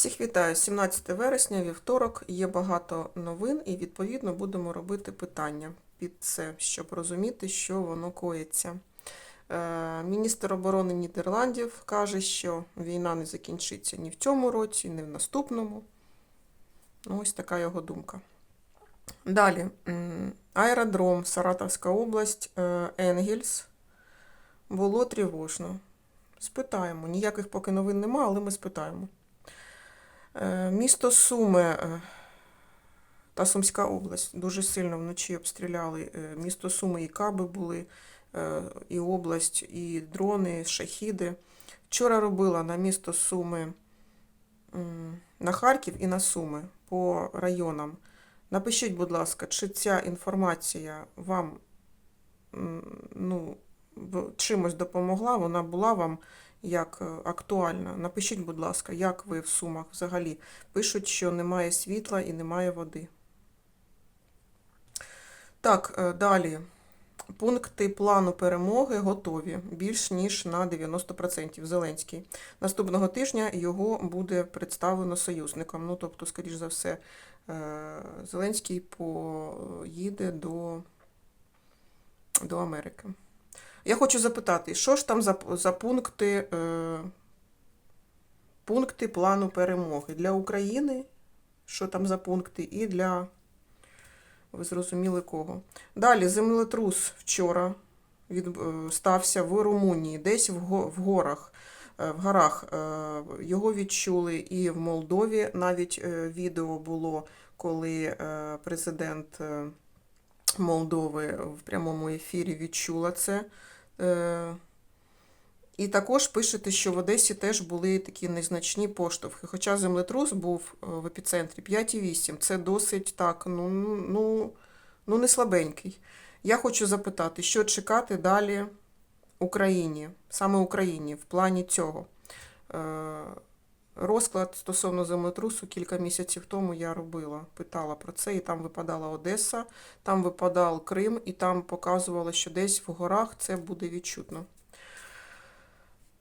Всіх вітаю. 17 вересня, вівторок. Є багато новин, і відповідно будемо робити питання під це, щоб розуміти, що воно коїться. Е, Міністр оборони Нідерландів каже, що війна не закінчиться ні в цьому році, ні в наступному. Ну, ось така його думка. Далі. Аеродром, Саратовська область, е, Енгельс. Було тривожно. Спитаємо. Ніяких поки новин нема, але ми спитаємо. Е, Місто Суми е, та Сумська область дуже сильно вночі обстріляли. е, Місто Суми і Каби були, і область, і дрони, шахіди. Вчора робила на місто Суми на Харків і на Суми по районам. Напишіть, будь ласка, чи ця інформація вам ну, чимось допомогла, вона була вам як е, актуальна. Напишіть, будь ласка, як ви в Сумах взагалі. Пишуть, що немає світла і немає води. Так, е, далі. Пункти плану перемоги готові більш ніж на 90%. Зеленський. Наступного тижня його буде представлено союзникам. Ну, тобто, скоріш за все, е, Зеленський поїде до, до Америки. Я хочу запитати, що ж там за, за пункти, е, пункти плану перемоги для України? Що там за пункти? І для, ви зрозуміли кого. Далі, землетрус вчора від, е, стався в Румунії, десь в, в горах. е, В горах Е, його відчули і в Молдові. Навіть відео було, коли президент Молдови в прямому епірі відчула це. Е, І також пишете, що в Одесі теж були такі незначні поштовхи. Хоча землетрус був е, в епіцентрі 5,8. Це досить так, ну, ну, ну не слабенький. Я хочу запитати, що чекати далі Україні, саме Україні, в плані цього. Розклад стосовно землетрусу кілька місяців тому я робила, питала про це, і там випадала Одеса, там випадав Крим, і там показувало, що десь в горах це буде відчутно.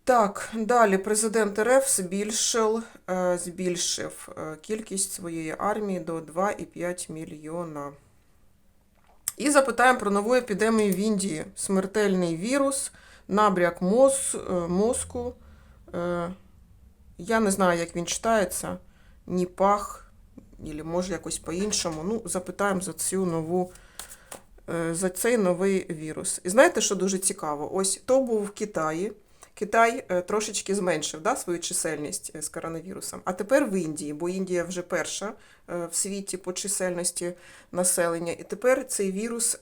Так, далі президент РФ збільшив, е, збільшив е, кількість своєї армії до 2,5 мільйона. І запитаємо про нову епідемію в Індії. Смертельний вірус, набряк е, мозку. Я не знаю, як він читається. Ніпах, або може якось по-іншому. Ну, запитаємо за цю нову, е, за цей новий вірус. І знаєте, що дуже цікаво? Ось то був в Китаї. Китай е, трошечки зменшив да, свою чисельність е, з коронавірусом. А тепер в Індії, бо Індія вже перша е, в світі по чисельності населення. І тепер цей вірус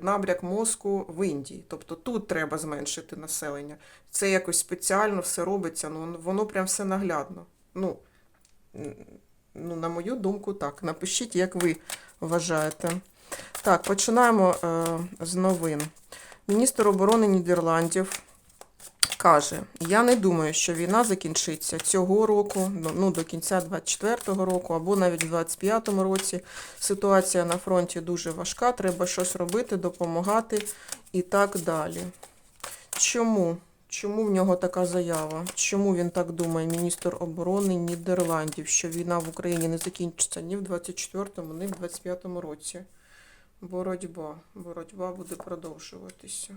набряк мозку в Індії. Тобто тут треба зменшити населення. Це якось спеціально все робиться, ну воно прям все наглядно. Ну, ну, на мою думку, так. Напишіть, як ви вважаєте. Так, починаємо з новин. Міністр оборони Нідерландів каже: Я не думаю, що війна закінчиться цього року, ну, ну до кінця 24-го року, або навіть в 25-му році. Ситуація на фронті дуже важка, треба щось робити, допомагати і так далі. Чому? Чому в нього така заява? Чому він так думає, міністр оборони Нідерландів, що війна в Україні не закінчиться ні в 24-му, ні в 25-му році? Боротьба. Боротьба буде продовжуватися.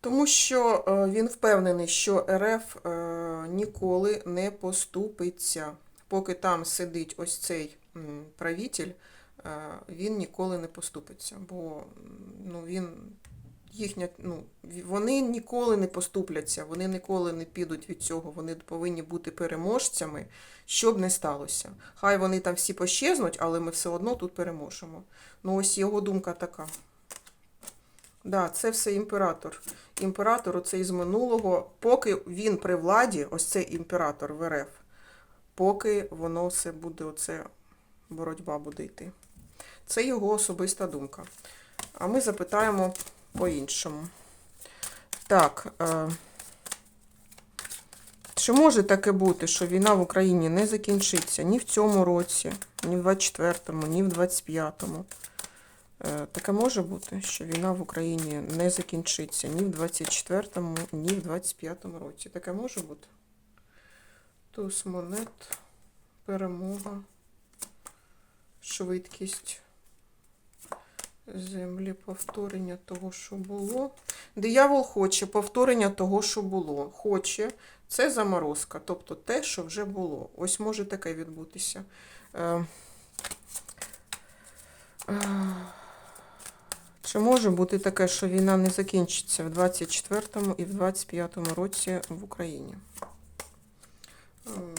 Тому що е, він впевнений, що РФ е, ніколи не поступиться. Поки там сидить ось цей правитель, е, він ніколи не поступиться. Бо ну, він, їхня, ну, вони ніколи не поступляться, вони ніколи не підуть від цього. Вони повинні бути переможцями, що б не сталося. Хай вони там всі пощезнуть, але ми все одно тут переможемо. Ну, ось його думка така. Да, це все імператор. Імператор оцей з минулого, поки він при владі, ось цей імператор в РФ, поки воно все буде, оце боротьба буде йти. Це його особиста думка. А ми запитаємо по-іншому. Так, е, чи може таке бути, що війна в Україні не закінчиться ні в цьому році, ні в 24-му, ні в 25-му. Е, Таке може бути, що війна в Україні не закінчиться ні в 24-му, ні в 25-му році. Таке може бути. Туз монет, перемога, швидкість землі, повторення того, що було. Диявол хоче повторення того, що було. Хоче. Це заморозка, тобто те, що вже було. Ось може таке відбутися. Е, е, Чи може бути таке, що війна не закінчиться в 24-му і в 25-му році в Україні? Ем,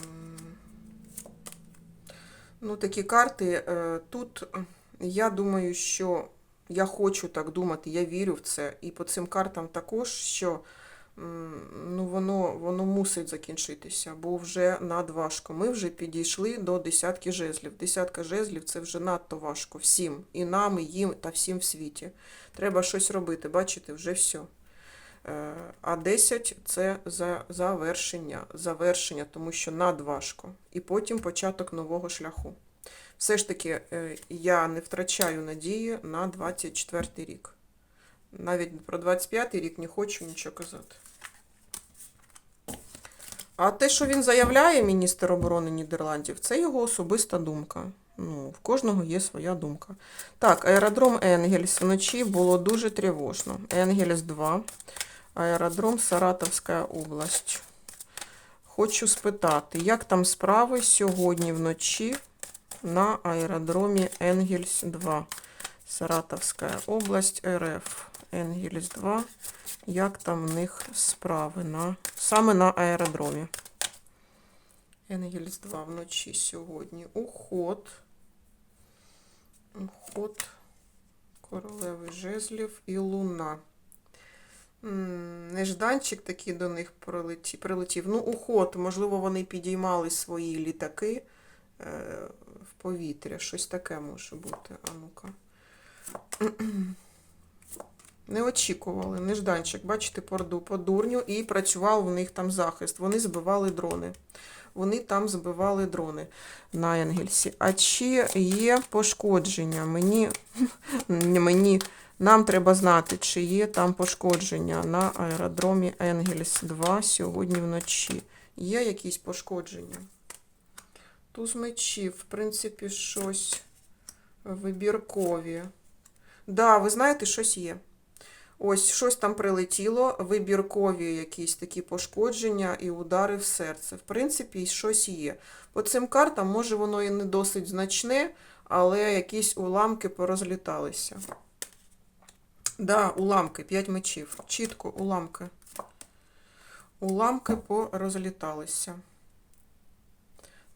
Ну, такі карти. е, Тут я думаю, що я хочу так думати, я вірю в це. І по цим картам також, що ну, воно, воно мусить закінчитися, бо вже надважко. Ми вже підійшли до десятки жезлів. Десятка жезлів це вже надто важко всім. І нам, і їм, та всім в світі. Треба щось робити. Бачите, вже все. А 10 це за завершення, завершення, тому що надважко. І потім початок нового шляху. Все ж таки, е, я не втрачаю надії на 24 рік. Навіть про 25 рік не хочу нічого казати. А те, що він заявляє, міністр оборони Нідерландів, це його особиста думка. Ну, в кожного є своя думка. Так, аеродром Енгельс вночі було дуже тривожно. Енгельс 2, аеродром Саратовська область. Хочу спитати, як там справи сьогодні вночі на аеродромі Енгельс 2, Саратовська область, РФ. Енгельс 2. Як там в них справи на саме на аеродромі? Енгельс 2 вночі сьогодні. Уход. Уход королеви жезлів і луна. Нежданчик такий до них прилетів. Ну, уход, можливо, вони підіймали свої літаки е, в повітря. Щось таке може бути. А ну-ка. Не очікували. Нежданчик, бачите, порду по дурню, і працював у них там захист. Вони збивали дрони. Вони там збивали дрони на Енгельсі. А чи є пошкодження? Мені, мені нам треба знати, чи є там пошкодження на аеродромі Енгельс 2 сьогодні вночі. Є якісь пошкодження? Туз мечів, в принципі, щось вибіркові. Да, ви знаєте, щось є. Ось щось там прилетіло, вибіркові якісь такі пошкодження і удари в серце. В принципі, щось є. По цим картам, може, воно і не досить значне, але якісь уламки порозліталися. Да, уламки, 5 мечів. Чітко уламки. Уламки порозліталися.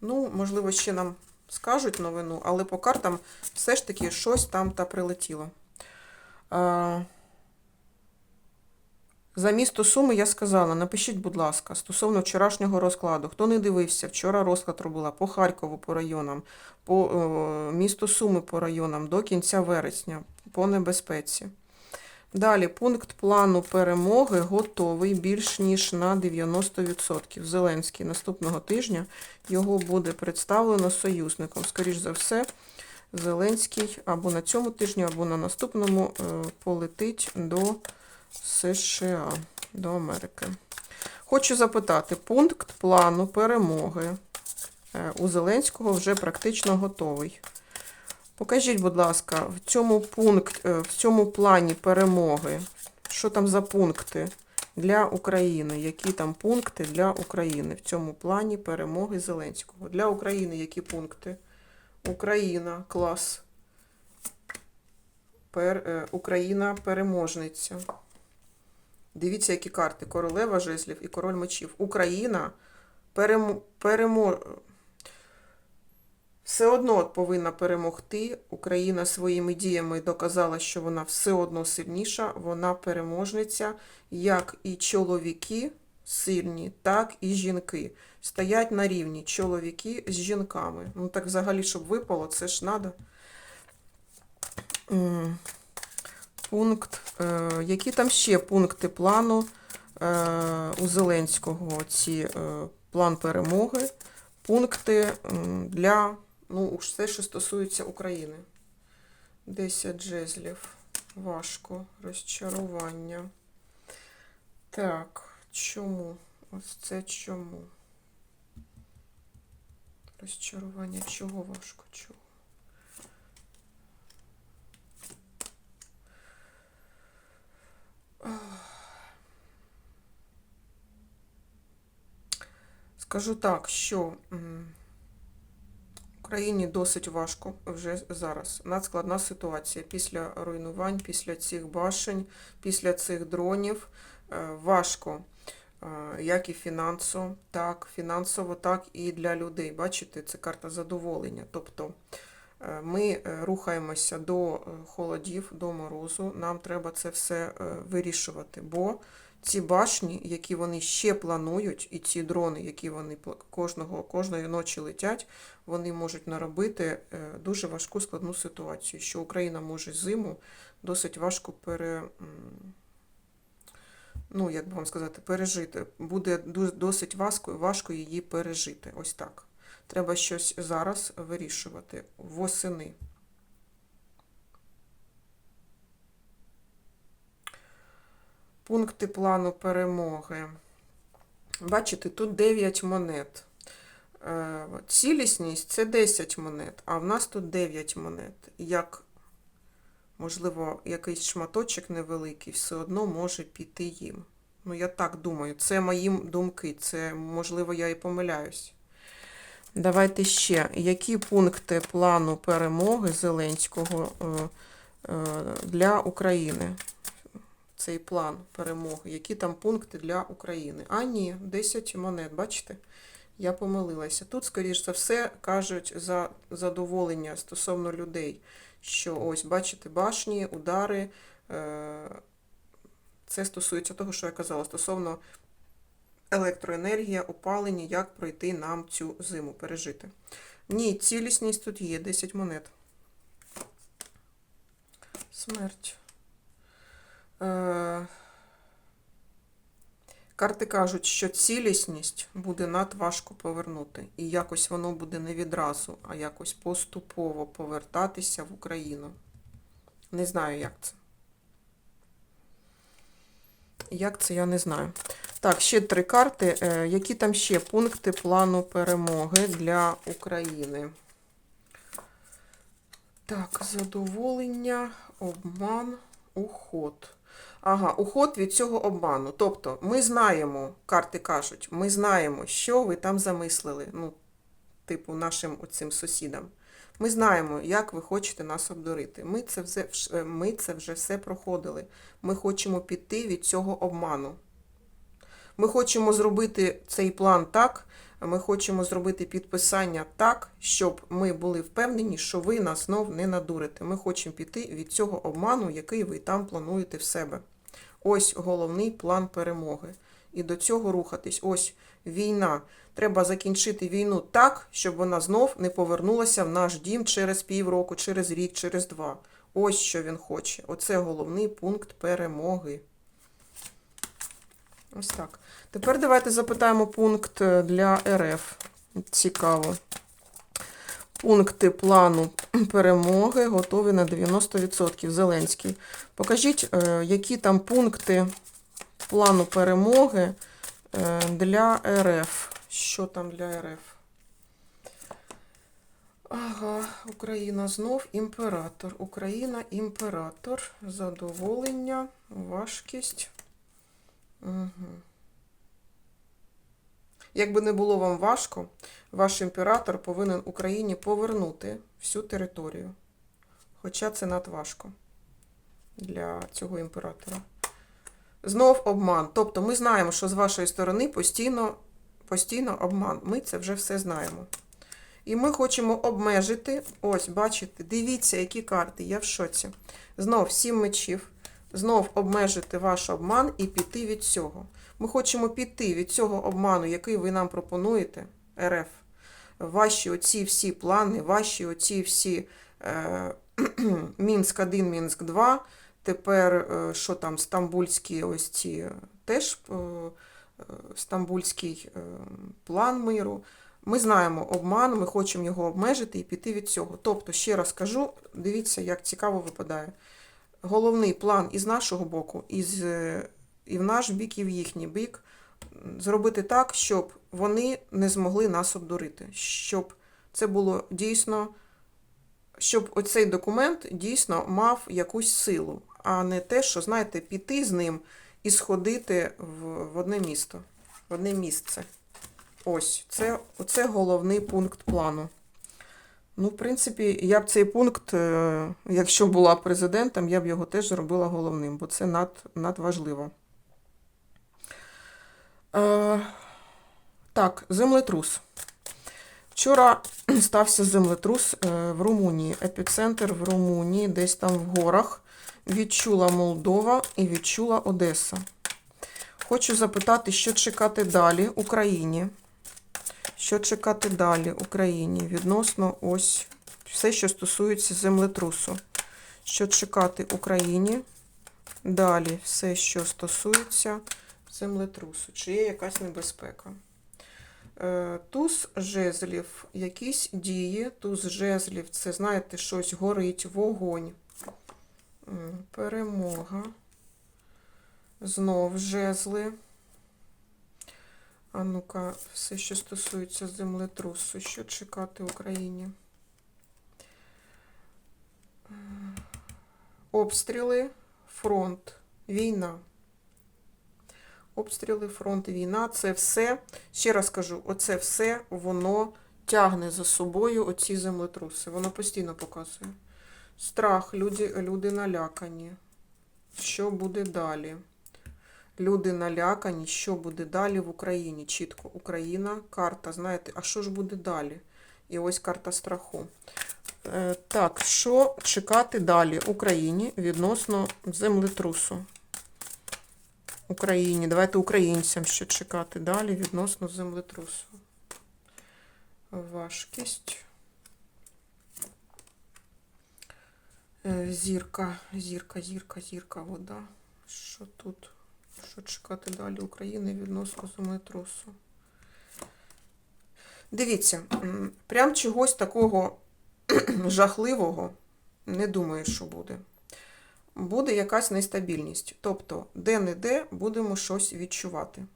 Ну, можливо, ще нам скажуть новину, але по картам все ж таки щось там та прилетіло. А, За місто Суми я сказала, напишіть, будь ласка, стосовно вчорашнього розкладу. Хто не дивився, вчора розклад робила по Харкову по районам, по е, місту Суми по районам до кінця вересня, по небезпеці. Далі, пункт плану перемоги готовий більш ніж на 90%. Зеленський наступного тижня його буде представлено союзником. Скоріш за все, Зеленський або на цьому тижні, або на наступному е, полетить до США, до Америки. Хочу запитати, пункт плану перемоги е, у Зеленського вже практично готовий. Покажіть, будь ласка, в цьому пункт, е, в цьому плані перемоги, що там за пункти для України? Які там пункти для України в цьому плані перемоги Зеленського? Для України які пункти? Україна, клас. Пер, е, Україна переможниця. Дивіться, які карти. Королева жезлів і король мечів. Україна перемо, перемо, все одно повинна перемогти. Україна своїми діями доказала, що вона все одно сильніша, вона переможниця, як і чоловіки сильні, так і жінки. Стоять на рівні чоловіки з жінками. Ну так взагалі, щоб випало, це ж треба. Пункт. Е, які там ще пункти плану е, у Зеленського? Ці е, план перемоги, пункти для Ну, все, що стосується України. 10 джезлів. Важко. Розчарування. Так, чому? Ось це чому? Розчарування. Чого важко? Чого? Скажу так, що Україні досить важко вже зараз. Надскладна ситуація після руйнувань, після цих башень, після цих дронів. Е, Важко, е, як і фінансово, так, фінансово, так і для людей. Бачите, це карта задоволення. Тобто е, ми рухаємося до холодів, до морозу. Нам треба це все вирішувати, бо ці башні, які вони ще планують, і ці дрони, які вони кожного, кожної ночі летять, вони можуть наробити е, дуже важку складну ситуацію, що Україна може зиму досить важко пере. Ну, як би вам сказати, пережити. Буде досить важко, важко її пережити. Ось так. Треба щось зараз вирішувати восени. Пункти плану перемоги. Бачите, тут 9 монет. Е, Цілісність це 10 монет, а в нас тут 9 монет. Як, можливо, якийсь шматочок невеликий все одно може піти їм. Ну, я так думаю, це мої думки, це, можливо, я і помиляюсь. Давайте ще. Які пункти плану перемоги Зеленського е, е, для України? Цей план перемоги. Які там пункти для України? А, ні, 10 монет, бачите? Я помилилася. Тут, скоріш за все, кажуть за задоволення стосовно людей, що ось, бачите, башні, удари. Е, це стосується того, що я казала, стосовно електроенергія, опалення, як пройти нам цю зиму, пережити. Ні, цілісність тут є, 10 монет. Смерть. Е, Карти кажуть, що цілісність буде надважко повернути. І якось воно буде не відразу, а якось поступово повертатися в Україну. Не знаю, як це. Як це, я не знаю. Так, ще три карти. Е, Які там ще пункти плану перемоги для України? Так, задоволення, обман, уход. Ага, уход від цього обману. Тобто, ми знаємо, карти кажуть, ми знаємо, що ви там замислили, ну, типу, нашим оцим сусідам. Ми знаємо, як ви хочете нас обдурити. Ми це, вже, ми це вже все проходили. Ми хочемо піти від цього обману. Ми хочемо зробити цей план так, ми хочемо зробити підписання так, щоб ми були впевнені, що ви нас знов не надурите. Ми хочемо піти від цього обману, який ви там плануєте в себе. Ось головний план перемоги. І до цього рухатись. Ось війна. Треба закінчити війну так, щоб вона знов не повернулася в наш дім через півроку, через рік, через два. Ось що він хоче. Оце головний пункт перемоги. Ось так. Тепер давайте запитаємо пункт е, для РФ. Цікаво. Пункти плану перемоги готові на 90%. Зеленський. Покажіть, е, які там пункти плану перемоги е, для РФ. Що там для РФ? Ага, Україна знов імператор. Україна імператор. Задоволення, важкість. Угу. Якби не було вам важко, ваш імператор повинен Україні повернути всю територію. Хоча це надважко для цього імператора. Знов обман. Тобто ми знаємо, що з вашої сторони постійно, постійно обман. Ми це вже все знаємо. І ми хочемо обмежити. Ось, бачите, дивіться, які карти, я в шоці. Знов сім мечів. Знов обмежити ваш обман і піти від цього. Ми хочемо піти від цього обману, який ви нам пропонуєте, РФ. Ваші оці всі плани, ваші оці всі е, Мінськ 1, Мінськ 2. Тепер, е, що там, стамбульські ось ці е, теж е, е, стамбульський е, план миру. Ми знаємо обман, ми хочемо його обмежити і піти від цього. Тобто, ще раз кажу, дивіться, як цікаво випадає. Головний план із нашого боку, із, і в наш бік, і в їхній бік зробити так, щоб вони не змогли нас обдурити, щоб це було дійсно, щоб оцей документ дійсно мав якусь силу, а не те, що, знаєте, піти з ним і сходити в, в одне місто, в одне місце. Ось, це, це головний пункт плану. Ну, в принципі, я б цей пункт, е, якщо була президентом, я б його теж зробила головним, бо це над, надважливо. Е, так, землетрус. Вчора стався землетрус е, в Румунії. Епіцентр в Румунії, десь там в горах. Відчула Молдова і відчула Одеса. Хочу запитати, що чекати далі Україні. Що чекати далі Україні відносно ось все, що стосується землетрусу. Що чекати Україні? Далі все, що стосується землетрусу. Чи є якась небезпека? Е, Туз жезлів, якісь дії. Туз жезлів це, знаєте, щось горить, вогонь. Перемога. Знов жезли. А ну-ка, все, що стосується землетрусу, що чекати Україні? Обстріли, фронт, війна. Обстріли, фронт, війна це все, ще раз кажу, оце все воно тягне за собою оці землетруси. Воно постійно показує. Страх, люди, люди налякані. Що буде далі? Люди налякані, що буде далі в Україні. Чітко Україна, карта, знаєте, а що ж буде далі? І ось карта страху. Е, так, що чекати далі Україні відносно землетрусу? Україні. Давайте українцям що чекати далі відносно землетрусу. Важкість. Е, Зірка, зірка, зірка, зірка, вода. Що тут? Що чекати далі України відносно землетрусу? Дивіться, прям чогось такого жахливого не думаю, що буде. Буде якась нестабільність. Тобто, де-не-де будемо щось відчувати.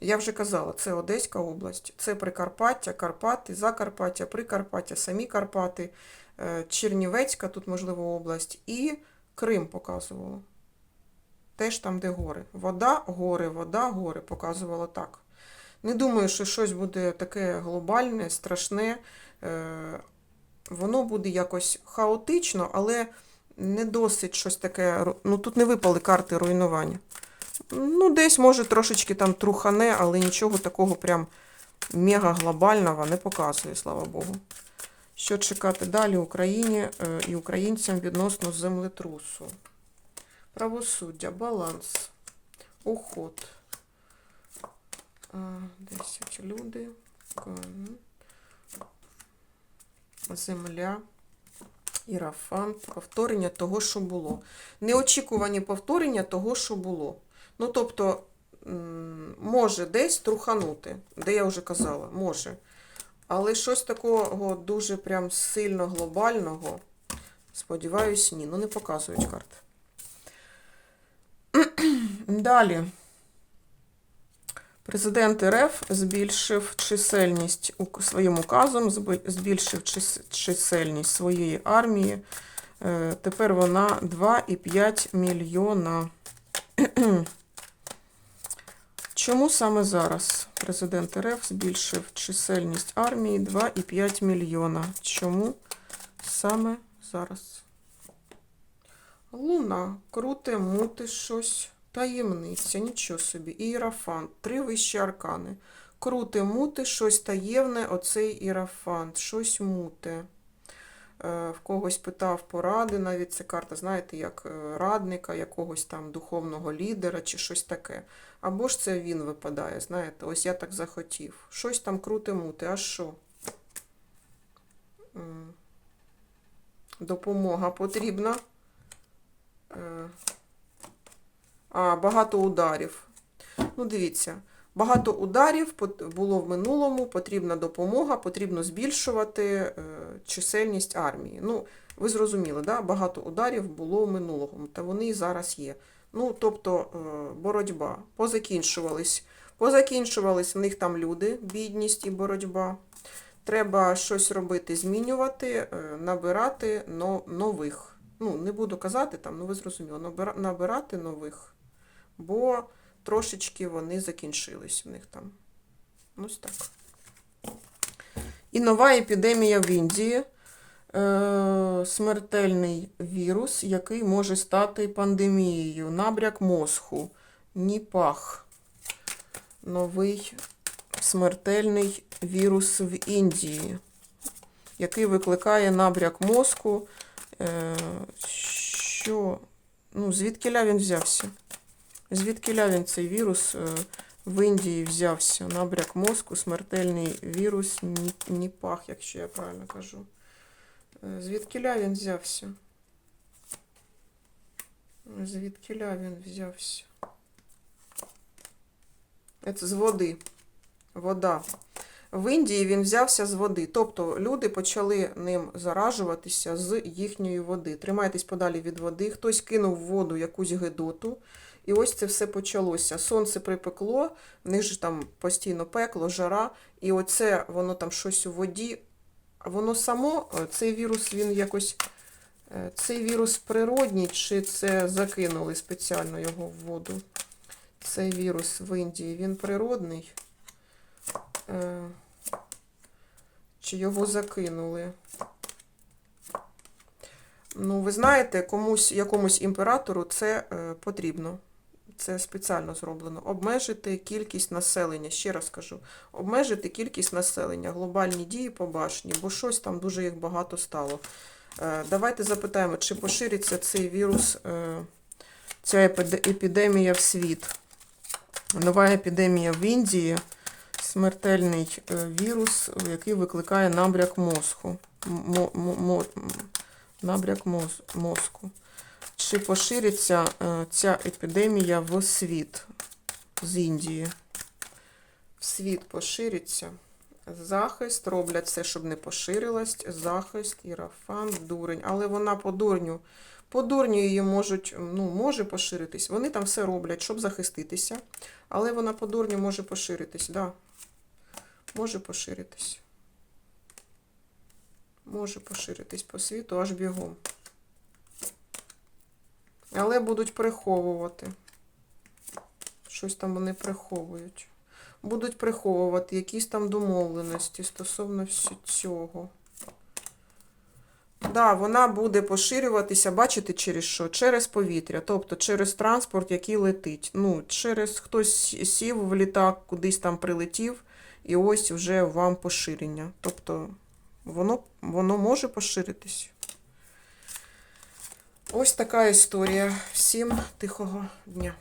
Я вже казала, це Одеська область, це Прикарпаття, Карпати, Закарпаття, Прикарпаття, самі Карпати, е, Чернівецька, тут, можливо, область, і Крим показувало. Теж там, де гори. Вода, гори, вода, гори показувало так. Не думаю, що щось буде таке глобальне, страшне. Воно буде якось хаотично, але не досить щось таке. Ну, тут не випали карти руйнування. Ну, десь, може, трошечки там трухане, але нічого такого прям мега глобального не показує, слава Богу. Що чекати далі Україні е, і українцям відносно землетрусу? Правосуддя, баланс, уход. 10 люди. Земля. Ірафант. Повторення того, що було. Неочікувані повторення того, що було. Ну, тобто, може десь труханути, де я вже казала, може. Але щось такого дуже прям сильно глобального, сподіваюсь, ні. Ну, не показують карти. Далі. Президент РФ збільшив чисельність своїм указом, збільшив чисельність своєї армії. Е, Тепер вона 2,5 мільйона. Чому саме зараз президент РФ збільшив чисельність армії 2,5 мільйона? Чому саме зараз? Луна, круте, мути щось, таємниця, нічого собі. Іерафант, три вищі аркани. Круте, мути, щось таємне, оцей іерафант, щось муте. Е, В когось питав поради, навіть це карта, знаєте, як е, радника, якогось там духовного лідера чи щось таке. Або ж це він випадає, знаєте, ось я так захотів. Щось там круте мути, а що? Допомога потрібна. Е, Багато ударів. Ну, дивіться, Багато ударів було в минулому, потрібна допомога, потрібно збільшувати е, чисельність армії. Ну, ви зрозуміли, да? багато ударів було в минулому, та вони і зараз є. Ну, тобто е, боротьба. Позакінчувались. Позакінчувались в них там люди, бідність і боротьба. Треба щось робити, змінювати, е, набирати нових. Ну, не буду казати там, ну ви зрозуміли, набирати нових, бо трошечки вони закінчились в них там. Ось так. І нова епідемія в Індії. Е, смертельний вірус, який може стати пандемією. Набряк мозку. Ніпах. Новий смертельний вірус в Індії, який викликає набряк мозку. Е, що? Ну, звідкиля він взявся? Звідкиля він цей вірус е, в Індії взявся? Набряк мозку, смертельний вірус, ніпах, якщо я правильно кажу. Е, Звідкиля він взявся? Звідкиля він взявся? Це з води. Вода. В Індії він взявся з води. Тобто люди почали ним заражуватися з їхньої води. Тримайтесь подалі від води. Хтось кинув в воду якусь гидоту. І ось це все почалося. Сонце припекло, в них ж там постійно пекло, жара. І оце воно там щось у воді. Воно само, е, цей вірус, він якось. е, Цей вірус природній, чи це закинули спеціально його в воду? Цей вірус в Індії, він природний. Е, Чи його закинули? Ну, ви знаєте, комусь, якомусь імператору це потрібно. Це спеціально зроблено. Обмежити кількість населення. Ще раз кажу, обмежити кількість населення, глобальні дії по башні, бо щось там дуже їх багато стало. Е, Давайте запитаємо, чи пошириться цей вірус, е, ця епідемія в світ. Нова епідемія в Індії, смертельний е, вірус, який викликає набряк мозку. Мо- мо- мо- м, набряк мозку. Чи пошириться е, ця епідемія в світ з Індії? В світ пошириться. Захист, роблять все, щоб не поширилась. Захист, ірафан, дурень. Але вона по дурню. По дурню її можуть, ну, може поширитись. Вони там все роблять, щоб захиститися. Але вона по дурню може поширитись, да. Може поширитись. Може поширитись по світу аж бігом. Але будуть приховувати. Щось там вони приховують. Будуть приховувати якісь там домовленості стосовно цього. Да, вона буде поширюватися, бачите, через що? Через повітря, тобто через транспорт, який летить. Ну, через хтось сів в літак, кудись там прилетів, і ось вже вам поширення. Тобто воно, воно може поширитись. Ось така історія. Всім тихого дня.